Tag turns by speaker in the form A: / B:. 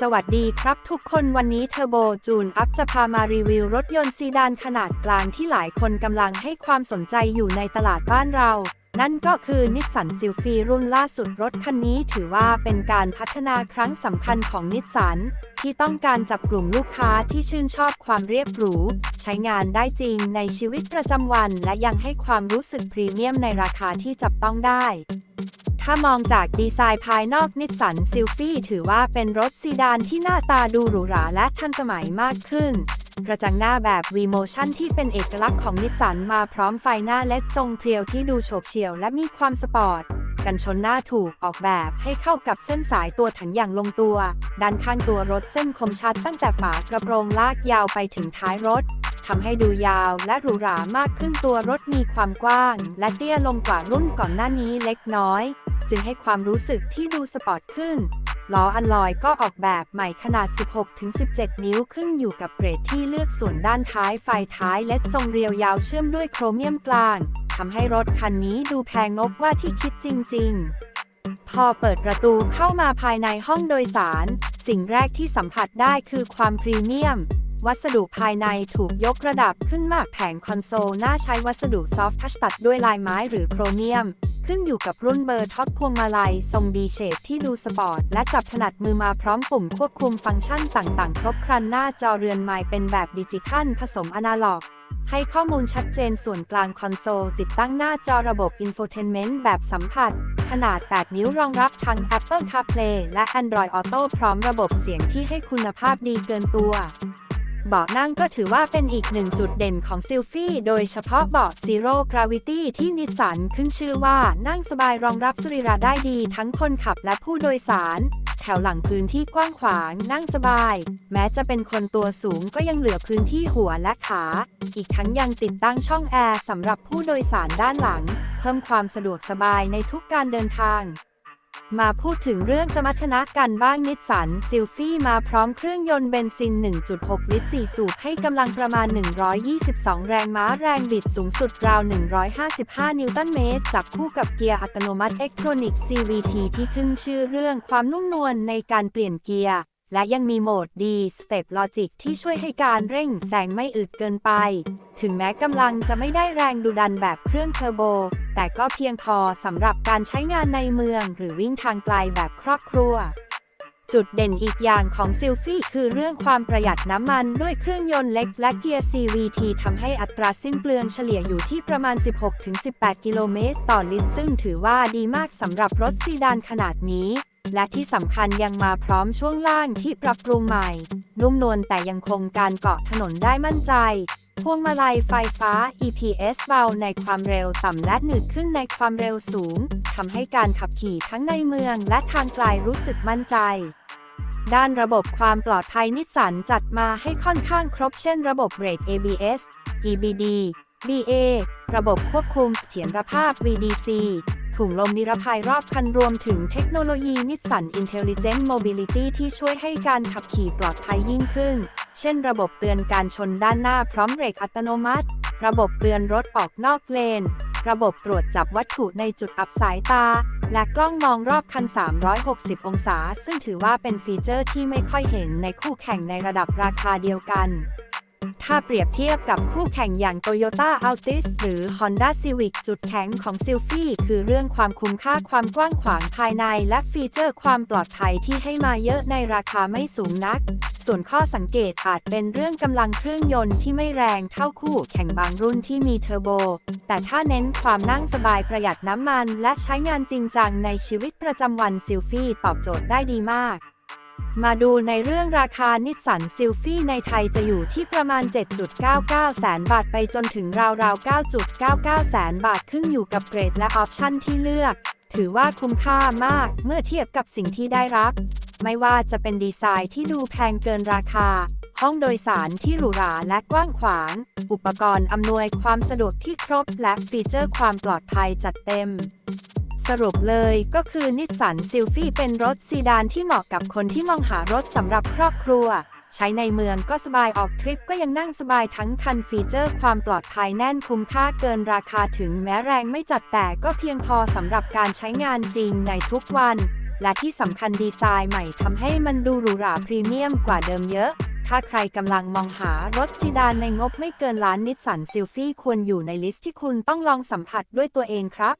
A: สวัสดีครับทุกคนวันนี้เทอร์โบจูนอัพจะพามารีวิวรถยนต์ซีดานขนาดกลางที่หลายคนกำลังให้ความสนใจอยู่ในตลาดบ้านเรา นั่นก็คือนิสสันซิลฟีรุ่นล่าสุดรถคันนี้ถือว่าเป็นการพัฒนาครั้งสำคัญของนิสสันที่ต้องการจับกลุ่มลูกค้าที่ชื่นชอบความเรียบหรู ใช้งานได้จริงในชีวิตประจำวัน และยังให้ความรู้สึกพรีเมียมในราคาที่จับต้องได้ ถ้ามองจากดีไซน์ภายนอกนิสสันซิลฟี่ถือว่าเป็นรถซีดานที่หน้าตาดูหรูหราและทันสมัยมากขึ้น กระจังหน้าแบบ V Motion ที่เป็นเอกลักษณ์ของนิสสันมาพร้อมไฟหน้าเลดทรงเพรียวที่ดูโฉบเฉี่ยวและมีความสปอร์ต กันชนหน้าถูกออกแบบให้เข้ากับเส้นสายตัวถังอย่างลงตัว ด้านข้างตัวรถเส้นคมชัดตั้งแต่ฝากระโปรงลากยาวไปถึงท้ายรถทำให้ดูยาวและหรูหรามากขึ้นตัวรถมีความกว้าง และเตี้ยลงกว่ารุ่นก่อนหน้านี้เล็กน้อย จึงให้ความรู้สึกที่ดูสปอร์ตขึ้น ล้ออันลอยก็ออกแบบใหม่ขนาด 16-17 นิ้วขึ้นอยู่กับเกรดที่เลือกส่วนด้านท้ายไฟท้ายและทรงเรียวยาวเชื่อมด้วยโครเมียมกลางทำให้รถคันนี้ดูแพงงบว่าที่คิดจริง ๆ พอเปิดประตูเข้ามาภายในห้องโดยสาร สิ่งแรกที่สัมผัสได้คือความพรีเมียม วัสดุภายในถูกยกระดับขึ้นมากแผงคอนโซลหน้าใช้วัสดุซอฟท์ทัชตัดด้วยลายไม้หรือโครเมียม ขึ้นอยู่กับรุ่นเบอร์ท็อปพวงมาลัย ทรงดีเชดที่ดูสปอร์ต และจับถนัดมือมาพร้อมปุ่มควบคุมฟังก์ชันต่างๆ ครบครันหน้าจอเรือนไม้เป็นแบบดิจิทัลผสมอนาล็อกให้ข้อมูลชัดเจนส่วนกลางคอนโซล ติดตั้งหน้าจอระบบ Infotainment แบบสัมผัส ขนาด 8 นิ้วรองรับทั้ง Apple CarPlay และ Android Auto พร้อมระบบเสียงที่ให้คุณภาพดีเกินตัว เบาะนั่งก็ถือว่าเป็นอีกหนึ่งจุดเด่นของซิลฟี่ โดยเฉพาะเบาะ Zero Gravity ที่นิสสันขึ้นชื่อว่านั่งสบายรองรับสรีระได้ดีทั้งคนขับและผู้โดยสาร แถวหลังพื้นที่กว้างขวางนั่งสบาย แม้จะเป็นคนตัวสูงก็ยังเหลือพื้นที่หัวและขา อีกทั้งยังติดตั้งช่องแอร์สำหรับผู้โดยสารด้านหลัง เพิ่มความสะดวกสบายในทุกการเดินทาง มาพูดถึงเรื่องสมรรถนะกันบ้างนิสสันซิลฟี่มาพร้อมเครื่องยนต์เบนซิน 1.6 ลิตร 4 สูบให้กำลังประมาณ 122 แรงม้าแรงบิดสูงสุดราว 155 นิวตันเมตร จับคู่กับเกียร์อัตโนมัติอิเล็กทรอนิกส์ CVT ที่ขึ้นชื่อเรื่องความนุ่มนวลในการเปลี่ยนเกียร์ และยังมีโหมด D Step Logic ที่ช่วยให้การเร่งแซงไม่อึดเกินไป ถึงแม้กำลังจะไม่ได้แรงดุดันแบบเครื่องเทอร์โบ แต่ก็เพียงพอสำหรับการใช้งานในเมือง หรือวิ่งทางไกลแบบครอบครัว จุดเด่นอีกอย่างของซิลฟี่คือเรื่องความประหยัดน้ำมันด้วยเครื่องยนต์เล็กและเกียร์ CVT ทำให้อัตราสิ้นเปลืองเฉลี่ยอยู่ที่ประมาณ 16-18 กิโลเมตรต่อลิตรซึ่งถือว่าดีมากสำหรับรถซีดานขนาดนี้ และที่สำคัญยังมาพร้อมช่วงล่างที่ปรับปรุงใหม่ นุ่มนวลแต่ยังคงการเกาะถนนได้มั่นใจ พวงมาลัยไฟฟ้า EPS เบาในความเร็วต่ำและหนืดขึ้นในความเร็วสูงทำให้การขับขี่ทั้งในเมืองและทางไกลรู้สึกมั่นใจด้านระบบความปลอดภัยนิสสันจัดมาให้ค่อนข้างครบเช่นระบบเบรก ABS EBD BA ระบบควบคุมเสถียรภาพ VDC ถุงลมนิรภัยรอบคันรวมถึงเทคโนโลยีนิสสัน Intelligent Mobility ที่ช่วยให้การขับขี่ปลอดภัยยิ่งขึ้น เช่นระบบเตือนการชนด้านหน้าพร้อมเบรกอัตโนมัติ ระบบเตือนรถออกนอกเลน ระบบตรวจจับวัตถุในจุดอับสายตา และกล้องมองรอบคัน 360 องศา ซึ่งถือว่าเป็นฟีเจอร์ที่ไม่ค่อยเห็นในคู่แข่งในระดับราคาเดียวกัน ถ้าเปรียบเทียบกับคู่แข่งอย่าง Toyota Altis หรือ Honda Civic จุดแข็งของ s i l f i คือเรื่องความคุ้มค่าความกว้างขวางภายใน และฟีเจอร์ความปลอดภัยที่ให้มาเยอะในราคาไม่สูงนัก ส่วนข้อสังเกตอาจเป็นเรื่องกำลังเครื่องยนต์ที่ไม่แรงเท่าคู่แข่งบางรุ่นที่มีเทอร์โบ แต่ถ้าเน้นความนั่งสบายประหยัดน้ำมัน และใช้งานจริงจังในชีวิตประจำวัน s i l f i ตอบโจทย์ได้ดีมาก มาดูในเรื่องราคานิสสันซิลฟี่ในไทยจะอยู่ที่ประมาณ 7.99 แสนบาทไปจนถึงราวๆ 9.99 แสนบาทขึ้นอยู่กับเกรดและออปชั่นที่เลือก ถือว่าคุ้มค่ามากเมื่อเทียบกับสิ่งที่ได้รับ ไม่ว่าจะเป็นดีไซน์ที่ดูแพงเกินราคา ห้องโดยสารที่หรูหราและกว้างขวาง อุปกรณ์อำนวยความสะดวกที่ครบและฟีเจอร์ความปลอดภัยจัดเต็ม สรุปเลยก็คือนิสสันซิลฟี่เป็นรถซีดานที่เหมาะกับคนที่มองหารถสำหรับครอบครัว ใช้ในเมืองก็สบายออกทริปก็ยังนั่งสบายทั้งคันฟีเจอร์ความปลอดภัยแน่นคุ้มค่าเกินราคาถึงแม้แรงไม่จัดแต่ก็เพียงพอสำหรับการใช้งานจริงในทุกวัน และที่สำคัญดีไซน์ใหม่ทำให้มันดูหรูหราพรีเมียมกว่าเดิมเยอะ ถ้าใครกำลังมองหารถซีดานในงบไม่เกินล้านนิสสันซิลฟี่ควรอยู่ในลิสต์ที่คุณต้องลองสัมผัสด้วยตัวเองครับ